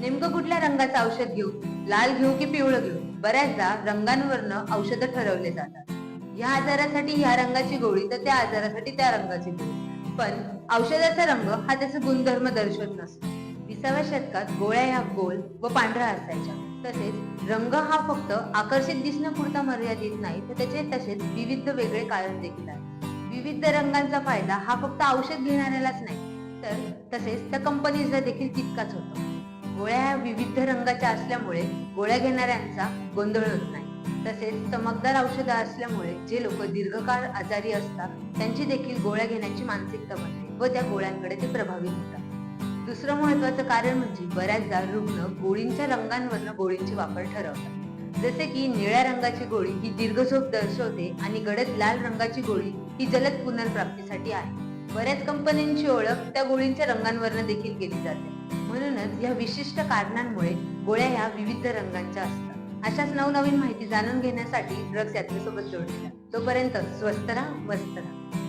नेमकं कुठल्या रंगाचं औषध घेऊ? लाल घेऊ की पिवळं घेऊ? बऱ्याचदा रंगांवरनं औषधं ठरवले जातात. ह्या आजारासाठी ह्या रंगाची गोळी तर त्या आजारासाठी त्या रंगाची गोळी. पण औषधाचा रंग हा त्याचा गुणधर्म दर्शवत नसतो. विसाव्या शतकात गोळ्या ह्या गोल व पांढऱ्या असायच्या. तसेच रंग हा फक्त आकर्षित दिसण्यापुरता मर्यादित नाही तर त्याचे तसेच विविध वेगळे कारण देखील आहेत. विविध रंगांचा फायदा हा फक्त औषध घेणाऱ्यालाच नाही तर तसेच त्या कंपनीजला देखील तितकाच होतो. गोळ्या ह्या विविध रंगाच्या असल्यामुळे गोळ्या घेणाऱ्यांचा गोंधळ होत नाही. तसेच चमकदार औषधं असल्यामुळे जे लोक दीर्घकाळ आजारी असतात त्यांची देखील गोळ्या घेण्याची मानसिकता बनते व त्या गोळ्यांकडे ते प्रभावित होतात. दुसरं महत्वाचं कारण म्हणजे बऱ्याचदा रुग्ण गोळींच्या रंगांवरनं गोळींचे वापर ठरवतात. जसे की निळ्या रंगाची गोळी ही दीर्घ झोप दर्शवते आणि गडद लाल रंगाची गोळी ही जलद पुनर्प्राप्तीसाठी आहे. बऱ्याच कंपन्यांची ओळख त्या गोळींच्या रंगांवरनं देखील केली जाते. म्हणूनच या विशिष्ट कारणांमुळे गोळ्या ह्या विविध रंगांच्या असतात. अशाच नवनवीन माहिती जाणून घेण्यासाठी ड्रग्स यात्रेसोबत जोडलेल्या तोपर्यंत स्वस्त राहा मस्त राहा.